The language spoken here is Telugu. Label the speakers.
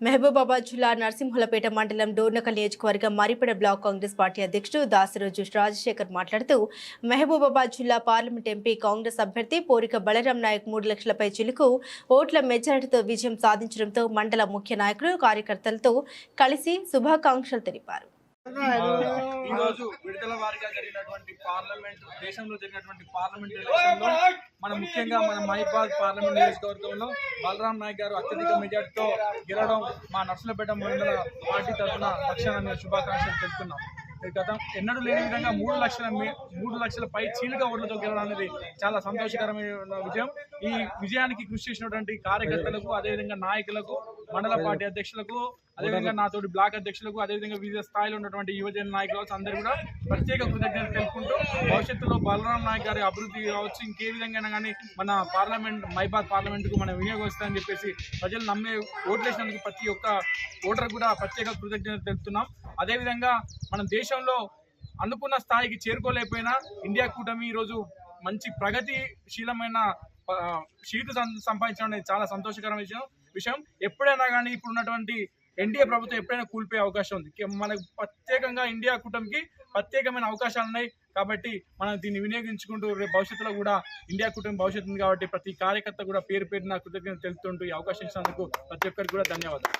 Speaker 1: మహబూబాబాద్ జిల్లా నరసింహులపేట మండలం డోర్నకల్ నియోజకవర్గం మరిపెడ బ్లాక్ కాంగ్రెస్ పార్టీ అధ్యక్షుడు దాసరోజు రాజశేఖర్ మాట్లాడుతూ మహబూబాబాద్ జిల్లా పార్లమెంట్ ఎంపీ కాంగ్రెస్ అభ్యర్థి పోరిక బలరాం నాయక్ మూడు లక్షలపై చిలుకు ఓట్ల మెజారిటీతో విజయం సాధించడంతో మండల ముఖ్య నాయకులు కార్యకర్తలతో కలిసి శుభాకాంక్షలు తెలిపారు.
Speaker 2: ఈ రోజు విడుదల వారిగా జరిగినటువంటి పార్లమెంట్ దేశంలో జరిగినటువంటి పార్లమెంట్ ఎలక్షన్లో మన ముఖ్యంగా మన మహిబాద్ పార్లమెంట్ నియోజకవర్గంలో బలరాం నాయక్ గారు అత్యధిక మెజార్టీతో గెలవడం మా నర్సులపేట మండల పార్టీ తరఫున పక్షాన శుభాకాంక్షలు తెలుపుతున్నాం. గత ఎన్నడూ లేని విధంగా మూడు లక్షల మూడు లక్షల పై చీలిక ఓట్లతో గెలవడం అనేది చాలా సంతోషకరమైన విజయం. ఈ విజయానికి కృషి చేసినటువంటి కార్యకర్తలకు అదేవిధంగా నాయకులకు మండల పార్టీ అధ్యక్షులకు అదేవిధంగా నాతోటి బ్లాక్ అధ్యక్షులకు అదేవిధంగా వివిధ స్థాయిలో ఉన్నటువంటి యువజన నాయకులు అందరూ కూడా ప్రత్యేక కృతజ్ఞతలు తెలుపుకుంటూ భవిష్యత్తులో బలరాం నాయక్ గారి అభివృద్ధి కావచ్చు ఇంకే విధంగా కానీ మన పార్లమెంట్ మైబాద్ పార్లమెంట్కు మనం వినియోగిస్తామని చెప్పేసి ప్రజలు నమ్మే ఓట్లేసినందుకు ప్రతి ఒక్క ఓటర్ కూడా ప్రత్యేక కృతజ్ఞతలు తెలుపుతున్నాం. అదేవిధంగా మన దేశంలో అనుకున్న స్థాయికి చేరుకోలేకపోయినా ఇండియా కూటమి ఈరోజు మంచి ప్రగతిశీలమైన సీటు సం- సంపాదించడం అనేది చాలా సంతోషకరమైన విషయం. విషయం ఎప్పుడైనా కానీ ఇప్పుడు ఉన్నటువంటి ఎన్డీఏ ప్రభుత్వం ఎప్పుడైనా కూలిపోయే అవకాశం ఉంది. మనకు ప్రత్యేకంగా ఇండియా కూటమికి ప్రత్యేకమైన అవకాశాలు ఉన్నాయి కాబట్టి మనం దీన్ని వినియోగించుకుంటూ రేపు భవిష్యత్తులో కూడా ఇండియా కూటమి భవిష్యత్తు ఉంది కాబట్టి ప్రతి కార్యకర్త కూడా పేరు పేరున కృతజ్ఞత తెలుపుతుంటూ ఈ అవకాశం ఇచ్చినందుకు ప్రతి ఒక్కరికి కూడా ధన్యవాదాలు.